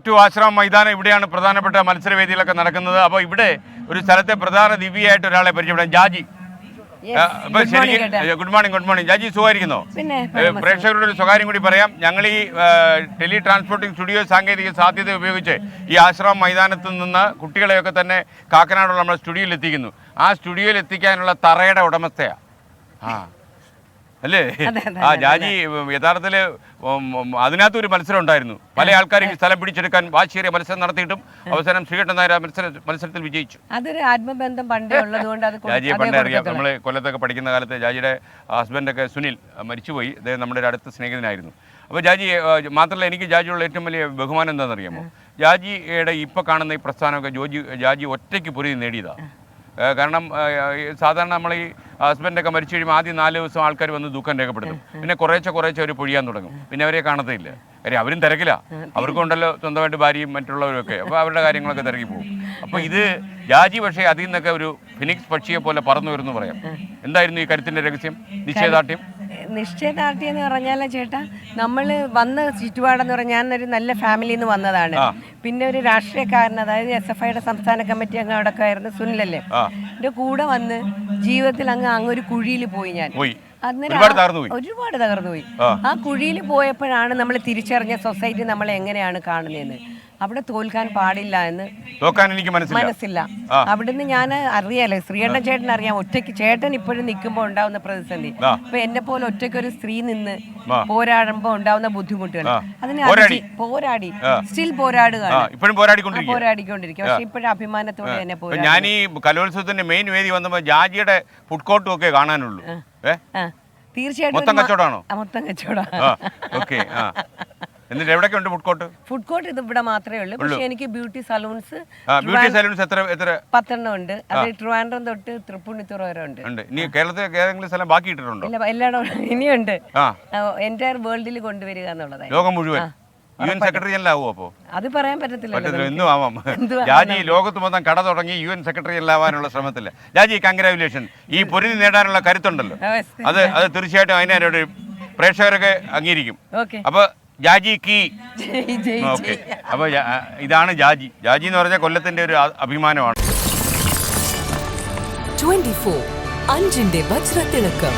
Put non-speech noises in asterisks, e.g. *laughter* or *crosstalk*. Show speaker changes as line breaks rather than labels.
Back to ആശ്രമം മൈതാനം ഇവിടെയാണ് പ്രധാനപ്പെട്ട മത്സരവേദികളൊക്കെ നടക്കുന്നത്. അപ്പോൾ ഇവിടെ ഒരു സ്ഥലത്തെ പ്രധാന ദിവ്യയായിട്ട് ഒരാളെ പരിചയപ്പെടാം. Jaji. Good morning good morning Jaji സുഖമായിരിക്കുന്നോ? പ്രേക്ഷകരുടെ പ്രേക്ഷകരോട് ഒരു സ്വകാര്യം കൂടി പറയാം. ഞങ്ങൾ ഈ ടെലി ട്രാൻസ്പോർട്ടിംഗ് സ്റ്റുഡിയോ സാങ്കേതിക സാധ്യത ഉപയോഗിച്ച് ഈ ആശ്രമം മൈതാനത്ത് നിന്ന് കുട്ടികളെയൊക്കെ തന്നെ കാക്കനാടുള്ള നമ്മുടെ സ്റ്റുഡിയോയിൽ എത്തിക്കുന്നു. ആ സ്റ്റുഡിയോയിൽ എത്തിക്കാനുള്ള തറയുടെ ഉടമസ്ഥയാണ് ആ. അല്ലേ? ആ ജാജി യഥാർത്ഥത്തിൽ അതിനകത്ത് ഒരു മത്സരം ഉണ്ടായിരുന്നു. പല ആൾക്കാരും ഈ സ്ഥലം പിടിച്ചെടുക്കാൻ വാശിയേറിയ മത്സരം നടത്തിയിട്ടും അവസാനം ശ്രീകണ്ഠൻ നായർ മത്സരത്തിൽ വിജയിച്ചു.
അതൊരു ആത്മബന്ധം പണ്ടേ ഉള്ളതുകൊണ്ട്
ജാജിയെ പണ്ടേ അറിയാം. നമ്മൾ കൊല്ലത്തൊക്കെ പഠിക്കുന്ന കാലത്ത് ജാജിയുടെ ഹസ്ബൻഡൊക്കെ സുനിൽ മരിച്ചുപോയി. അദ്ദേഹം നമ്മുടെ ഒരു അടുത്ത സ്നേഹിതനായിരുന്നു. അപ്പോൾ ജാജി മാത്രമല്ല എനിക്ക് ജാജിയുള്ള ഏറ്റവും വലിയ ബഹുമാനം എന്താണെന്നറിയാമോ? ജാജിയുടെ ഇപ്പോൾ കാണുന്ന ഈ പ്രസ്ഥാനമൊക്കെ ജോജി ജാജി ഒറ്റയ്ക്ക് പുരി നേടിയതാണ് കാരണം സാധാരണ നമ്മൾ ഈ ഹസ്ബൻഡൊക്കെ മരിച്ചു കഴിയുമ്പോൾ ആദ്യം നാല് ദിവസം ആൾക്കാർ വന്ന് ദുഃഖം രേഖപ്പെടുത്തും. പിന്നെ കുറേശ്ശെ കുറേശ്ശെ അവർ പൊഴിയാൻ തുടങ്ങും. പിന്നെ അവരെ കാണത്തില്ല. കാര്യം അവരും തിരക്കില്ല അവർക്കുണ്ടല്ലോ സ്വന്തമായിട്ട് ഭാര്യയും മറ്റുള്ളവരൊക്കെ. അപ്പോൾ അവരുടെ കാര്യങ്ങളൊക്കെ തിരക്കി പോകും. അപ്പോൾ ഇത് ജാജി പക്ഷേ അതിൽ നിന്നൊക്കെ ഒരു ഫിനിക്സ് പക്ഷിയെ പോലെ പറന്നു വരുന്നു പറയാം. എന്തായിരുന്നു ഈ കരുത്തിന്റെ രഹസ്യം? നിശ്ചയദാർഢ്യം?
നിശ്ചയദാർഢ്യം എന്ന് പറഞ്ഞാൽ ചേട്ടാ? നമ്മൾ വന്ന ചുറ്റുപാടെന്ന് പറഞ്ഞാൽ ഞാനൊരു നല്ല ഫാമിലിയിൽ നിന്ന് വന്നതാണ് പിന്നെ ഒരു രാഷ്ട്രീയക്കാരൻ അതായത് എസ് എഫ് ഐയുടെ സംസ്ഥാന കമ്മിറ്റി അംഗം അവിടെ ആയിരുന്നു സുനിലല്ലേ?
എന്റെ
എന്റെ കൂടെ വന്ന് ജീവിതത്തിൽ അങ്ങ് അങ്ങ് ഒരു കുഴിയിൽ പോയി ഞാൻ. അന്നേരം
ഒരുപാട്
തകർന്നുപോയി.
ആ
കുഴിയിൽ പോയപ്പോഴാണ് നമ്മൾ തിരിച്ചറിഞ്ഞ സൊസൈറ്റി നമ്മളെ എങ്ങനെയാണ് കാണുന്നതെന്ന്. അവിടെ തോൽക്കാൻ പാടില്ല എന്ന്
തോക്കാൻ എനിക്ക്
മനസ്സില്ല. അവിടുന്ന് ഞാൻ അറിയാലോ ശ്രീകണ്ഠൻ ചേട്ടൻ അറിയാം. ഒറ്റയ്ക്ക് ചേട്ടൻ ഇപ്പോഴും നിൽക്കുമ്പോൾ ഉണ്ടാവുന്ന പ്രതിസന്ധി. അപ്പൊ എന്നെ പോലെ ഒറ്റയ്ക്ക് ഒരു സ്ത്രീ നിന്ന്
പോരാടുമ്പോ
പോരാടുമ്പോൾ ഉണ്ടാവുന്ന ബുദ്ധിമുട്ടുകൾ. അതിന്
പോരാടി.
സ്റ്റിൽ
പോരാടുക
പോരാടുകയാണ്.
ഇപ്പോഴും
പോരാടിക്കൊണ്ടിരിക്കും പക്ഷെ ഇപ്പോഴും അഭിമാനത്തോടെ
എന്നെ
പോരാ
ഞാൻ ഈ കലോത്സവത്തിന്റെ മെയിൻ വേദി വന്നപ്പോൾ ജാജിയുടെ ഫുഡ് കോർട്ടും ഒക്കെ കാണാനുള്ളൂ.
തീർച്ചയായിട്ടും
മൊത്തം കച്ചവടമാണോ?
മൊത്തം
കച്ചവടമാണ്. ഓക്കെ എന്നിട്ട് എവിടെയൊക്കെ ഉണ്ട് ഫുഡ് കോർട്ട്
ഫുഡ് കോർട്ട് ഇത് ഇവിടെ മാത്രമേ ഉള്ളൂ. പക്ഷേ എനിക്ക് ബ്യൂട്ടി സലൂൺസ്
ബ്യൂട്ടി സലൂൺസ് എത്ര എത്ര?
പത്തെണ്ണം ഉണ്ട്. അത് ട്രിവാൻഡ്രം തൊട്ട് തൃപ്പൂണിത്തുറ വരെ ഉണ്ട്.
ഉണ്ട്. ഇനി കേരളത്തിൽ ഏതെങ്കിലും സ്ഥലം ബാക്കി ഇട്ടിട്ടുണ്ടോ?
ഇല്ല എല്ലായിടവും ഇനിയുണ്ട്. എന്റയർ വേൾഡിൽ കൊണ്ടുവരിക എന്നുള്ളതാണ്
ലോകം മുഴുവൻ. യു എൻ സെക്രട്ടറി എല്ലാം ആവുമോ അപ്പോ?
അത് പറയാൻ
പറ്റത്തില്ല. ഇന്നും ആവാം. *laughs* ജാജി ലോകത്ത് മൊത്തം കട തുടങ്ങി യു എൻ സെക്രട്ടറി എല്ലാവാനുള്ള ശ്രമത്തില്ല ജാജി കൺഗ്രാജുലേഷൻ ഈ പൊരുതി നേടാനുള്ള കരുത്തുണ്ടല്ലോ. *laughs* അത് അത് തീർച്ചയായിട്ടും അതിനൊരു പ്രേക്ഷകരൊക്കെ അംഗീകരിക്കും. അപ്പൊ ജാജി കി.
ജയ് ജയ്
ഓക്കെ.
ജയ്
അപ്പൊ ഇതാണ് ജാജി. ജാജി എന്ന് പറഞ്ഞാൽ കൊല്ലത്തിന്റെ ഒരു അഭിമാനമാണ്.
ട്വന്റി ഫോർ അഞ്ചിന്റെ വജ്രത്തിളക്കം.